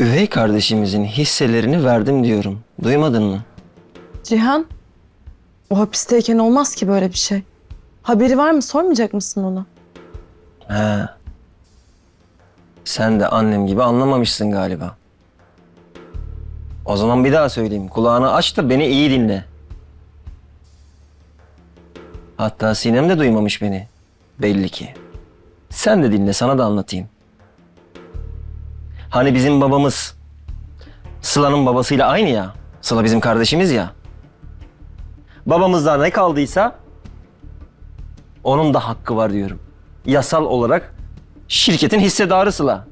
Üvey kardeşimizin hisselerini verdim diyorum. Duymadın mı? Cihan, o hapisteyken olmaz ki böyle bir şey. Haberi var mı? Sormayacak mısın ona? He. Sen de annem gibi anlamamışsın galiba. O zaman bir daha söyleyeyim. Kulağını aç da beni iyi dinle. Hatta Sinem de duymamış beni. Belli ki. Sen de dinle sana da anlatayım. Hani bizim babamız Sıla'nın babasıyla aynı ya. Sıla bizim kardeşimiz ya. Babamızda ne kaldıysa onun da hakkı var diyorum. Yasal olarak şirketin hissedarı Sıla.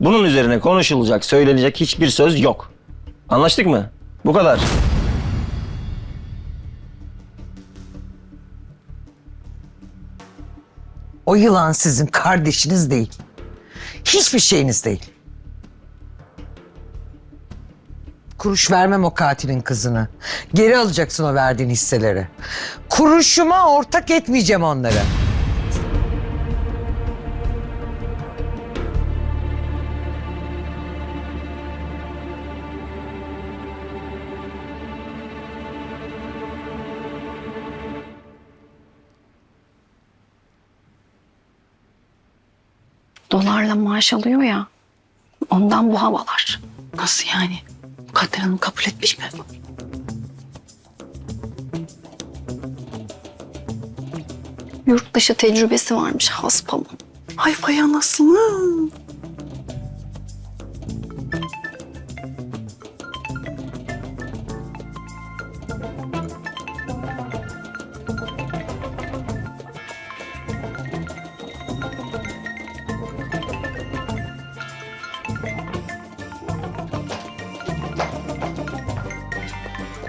Bunun üzerine konuşulacak, söylenecek hiçbir söz yok. Anlaştık mı? Bu kadar. O yılan sizin kardeşiniz değil. Hiçbir şeyiniz değil. Kuruş vermem o katilin kızını. Geri alacaksın o verdiğin hisseleri. Kuruşuma ortak etmeyeceğim onları. Dolarla maaş alıyor ya. Ondan bu havalar. Nasıl yani? Mukadder Hanım kabul etmiş mi? Yurt dışı tecrübesi varmış haspamın. Ay vay anasını.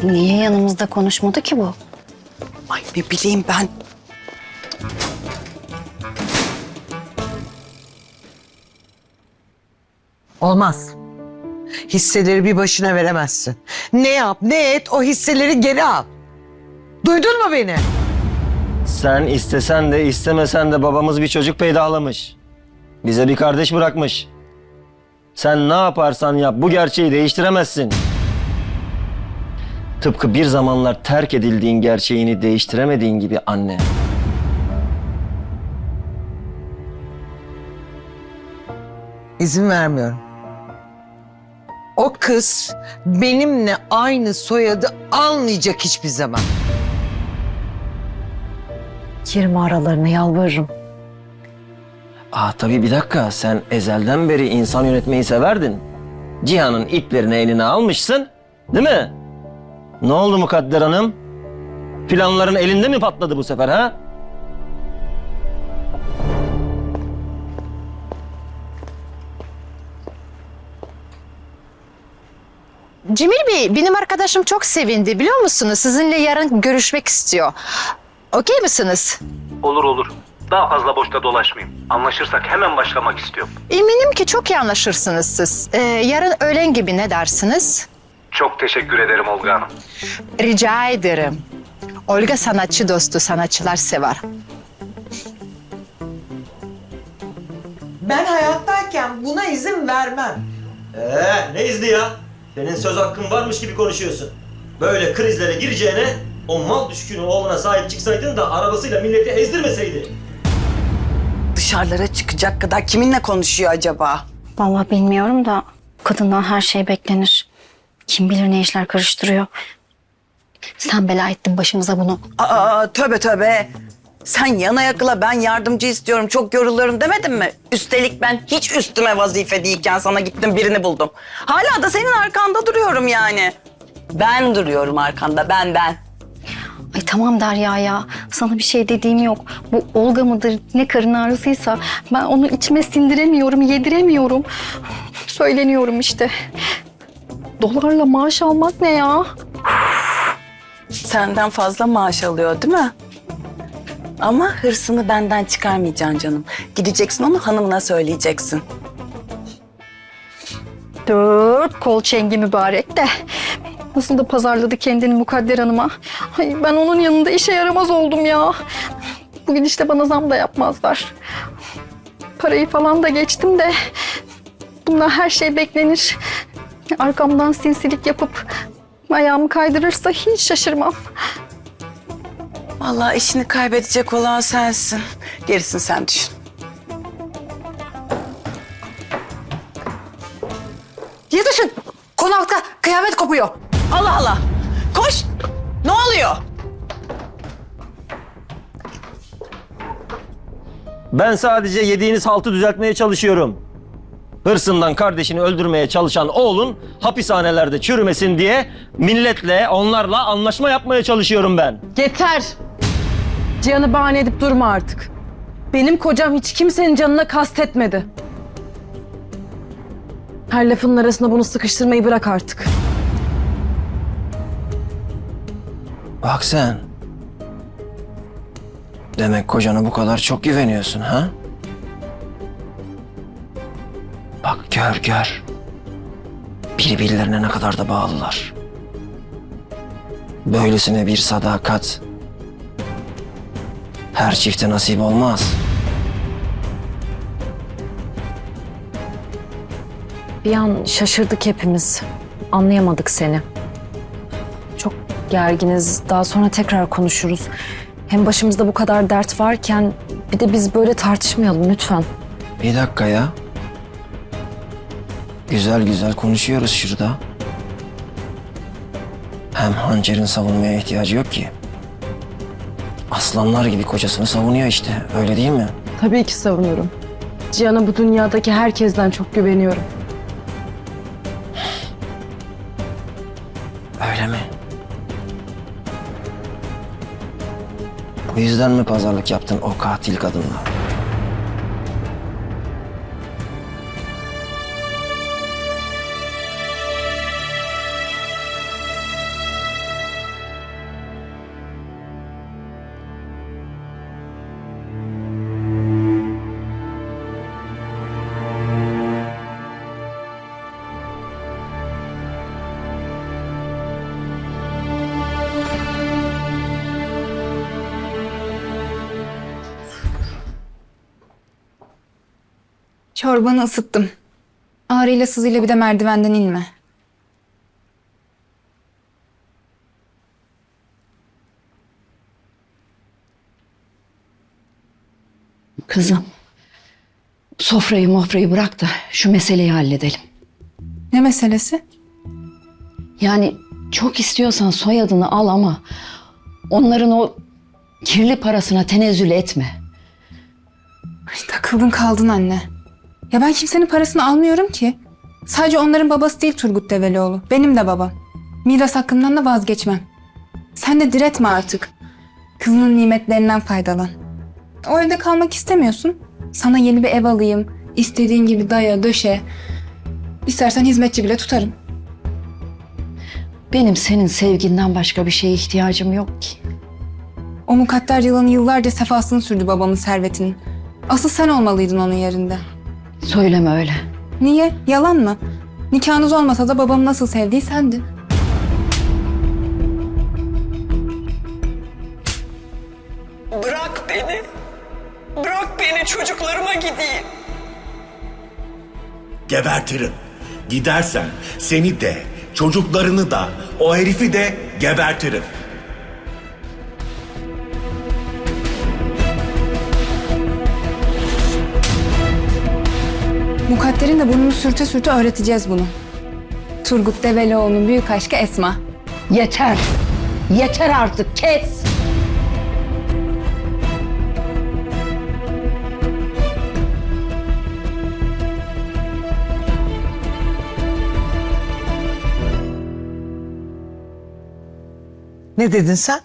Niye yanımızda konuşmadı ki bu? Ay ne bileyim ben. Olmaz. Hisseleri bir başına veremezsin. Ne yap ne et o hisseleri geri al. Duydun mu beni? Sen istesen de istemesen de babamız bir çocuk peydahlamış. Bize bir kardeş bırakmış. Sen ne yaparsan yap bu gerçeği değiştiremezsin. Tıpkı bir zamanlar terk edildiğin gerçeğini değiştiremediğin gibi anne. İzin vermiyorum. O kız benimle aynı soyadı almayacak hiçbir zaman. Girme aralarına yalvarırım. Aa tabii bir dakika sen ezelden beri insan yönetmeyi severdin. Cihan'ın iplerini eline almışsın değil mi? Ne oldu Mukadder Hanım? Planların elinde mi patladı bu sefer ha? Cemil Bey, benim arkadaşım çok sevindi biliyor musunuz? Sizinle yarın görüşmek istiyor. Okey misiniz? Olur olur. Daha fazla boşta dolaşmayayım. Anlaşırsak hemen başlamak istiyorum. Eminim ki çok iyi anlaşırsınız siz. Ee, yarın öğlen gibi ne dersiniz? Çok teşekkür ederim Olga Hanım. Rica ederim. Olga sanatçı dostu, sanatçılar sever. Ben hayattayken buna izin vermem. Ee, ne izni ya? Senin söz hakkın varmış gibi konuşuyorsun. Böyle krizlere gireceğine o mal düşkünü oğluna sahip çıksaydın da arabasıyla milleti ezdirmeseydi. Dışarılara çıkacak kadar kiminle konuşuyor acaba? Vallahi bilmiyorum da kadından her şey beklenir. Kim bilir ne işler karıştırıyor. Sen bela ettin başımıza bunu. Aa tövbe tövbe. Sen yana yakıla ben yardımcı istiyorum çok yoruluyorum demedin mi? Üstelik ben hiç üstüme vazife değilken sana gittim birini buldum. Hala da senin arkanda duruyorum yani. Ben duruyorum arkanda ben ben. Ay tamam Derya ya. Sana bir şey dediğim yok. Bu Olga mıdır ne karın ağrısıysa ben onu içime sindiremiyorum, yediremiyorum. Söyleniyorum işte. Dolarla maaş almak ne ya? Senden fazla maaş alıyor değil mi? Ama hırsını benden çıkarmayacaksın canım. Gideceksin onu hanımına söyleyeceksin. Dört kol çengi mübarek de. Nasıl da pazarladı kendini Mukadder Hanım'a. Ay ben onun yanında işe yaramaz oldum ya. Bugün işte bana zam da yapmazlar. Parayı falan da geçtim de Bundan her şey beklenir. Arkamdan sinsilik yapıp ayağımı kaydırırsa hiç şaşırmam. Vallahi işini kaybedecek olan sensin. Gerisini sen düşün. Yetişin. Konakta kıyamet kopuyor. Allah Allah. Koş. Ne oluyor? Ben sadece yediğiniz haltı düzeltmeye çalışıyorum. Hırsından kardeşini öldürmeye çalışan oğlun hapishanelerde çürümesin diye milletle, onlarla anlaşma yapmaya çalışıyorum ben. Yeter. Cihan'ı bahane edip durma artık. Benim kocam hiç kimsenin canına kastetmedi. Her lafının arasında bunu sıkıştırmayı bırak artık. Bak sen. Demek kocana bu kadar çok güveniyorsun ha? Gör gör. Birbirlerine ne kadar da bağlılar. Böylesine bir sadakat her çifte nasip olmaz. Bir an şaşırdık hepimiz. Anlayamadık seni. Çok gerginiz. Daha sonra tekrar konuşuruz. Hem başımızda bu kadar dert varken bir de biz böyle tartışmayalım lütfen. Bir dakika ya. Güzel güzel konuşuyoruz şurada. Hem hançerin savunmaya ihtiyacı yok ki. Aslanlar gibi kocasını savunuyor işte. Öyle değil mi? Tabii ki savunuyorum. Cihan'a bu dünyadaki herkesten çok güveniyorum. Öyle mi? Bu yüzden mi pazarlık yaptın o katil kadınla? Çorbanı ısıttım. Ağrıyla sızıyla bir de merdivenden inme. Kızım, sofrayı mofrayı bırak da şu meseleyi halledelim. Ne meselesi? Yani çok istiyorsan soyadını al ama onların o kirli parasına tenezzül etme. Ay, takıldın kaldın anne. Ya ben kimsenin parasını almıyorum ki. Sadece onların babası değil Turgut Develioğlu. Benim de babam. Miras hakkından da vazgeçmem. Sen de diretme artık. Kızının nimetlerinden faydalan. O evde kalmak istemiyorsun. Sana yeni bir ev alayım. İstediğin gibi daya, döşe. İstersen hizmetçi bile tutarım. Benim senin sevginden başka bir şeye ihtiyacım yok ki. O mukadder yılanı yıllarca sefasını sürdü babamın servetinin. Asıl sen olmalıydın onun yerinde. Söyleme öyle. Niye? Yalan mı? Nikahınız olmasa da babamı nasıl sevdiği sendin. Bırak beni. Bırak beni çocuklarıma gideyim. Gebertirim. Gidersen seni de, çocuklarını da, o herifi de gebertirim. Mukadder'in de burnunu sürte sürte öğreteceğiz bunu. Turgut Develioğlu'nun büyük aşkı Esma. Yeter. Yeter artık kes. Ne dedin sen?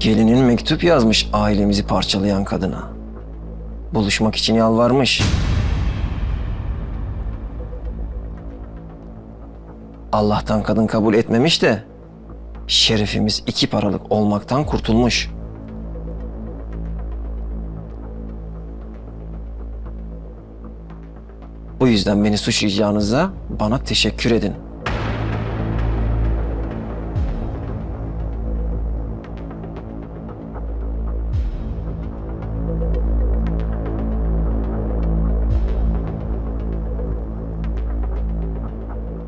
Gelinin mektup yazmış ailemizi parçalayan kadına. Buluşmak için yalvarmış. Allah'tan kadın kabul etmemiş de şerefimiz iki paralık olmaktan kurtulmuş. Bu yüzden beni suçlayacağınıza bana teşekkür edin.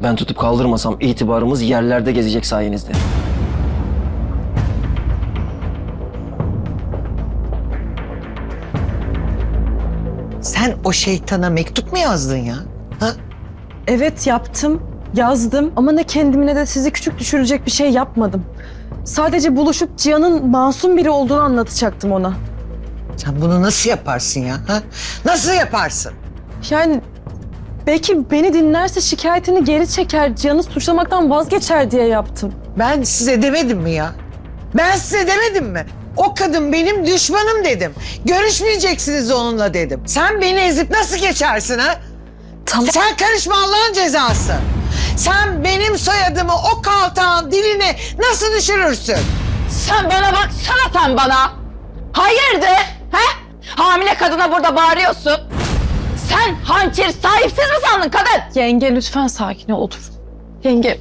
Ben tutup kaldırmasam itibarımız yerlerde gezecek sayenizde. Sen o şeytana mektup mu yazdın ya? Ha? Evet yaptım, yazdım ama ne kendimi ne de sizi küçük düşürecek bir şey yapmadım. Sadece buluşup Cihan'ın masum biri olduğunu anlatacaktım ona. Sen bunu nasıl yaparsın ya? Ha? Nasıl yaparsın? Yani belki beni dinlerse şikayetini geri çeker, Cihan'ı suçlamaktan vazgeçer diye yaptım. Ben size demedim mi ya? Ben size demedim mi? O kadın benim düşmanım dedim. Görüşmeyeceksiniz onunla dedim. Sen beni ezip nasıl geçersin ha? Tamam. Sen karışma Allah'ın cezası. Sen benim soyadımı o kaltağın diline nasıl düşürürsün? Sen bana baksana sen bana. Hayırdır? He? Hamile kadına burada bağırıyorsun. Sen hançer sahipsiz mi sandın kadın? Yenge lütfen sakin ol otur. Yenge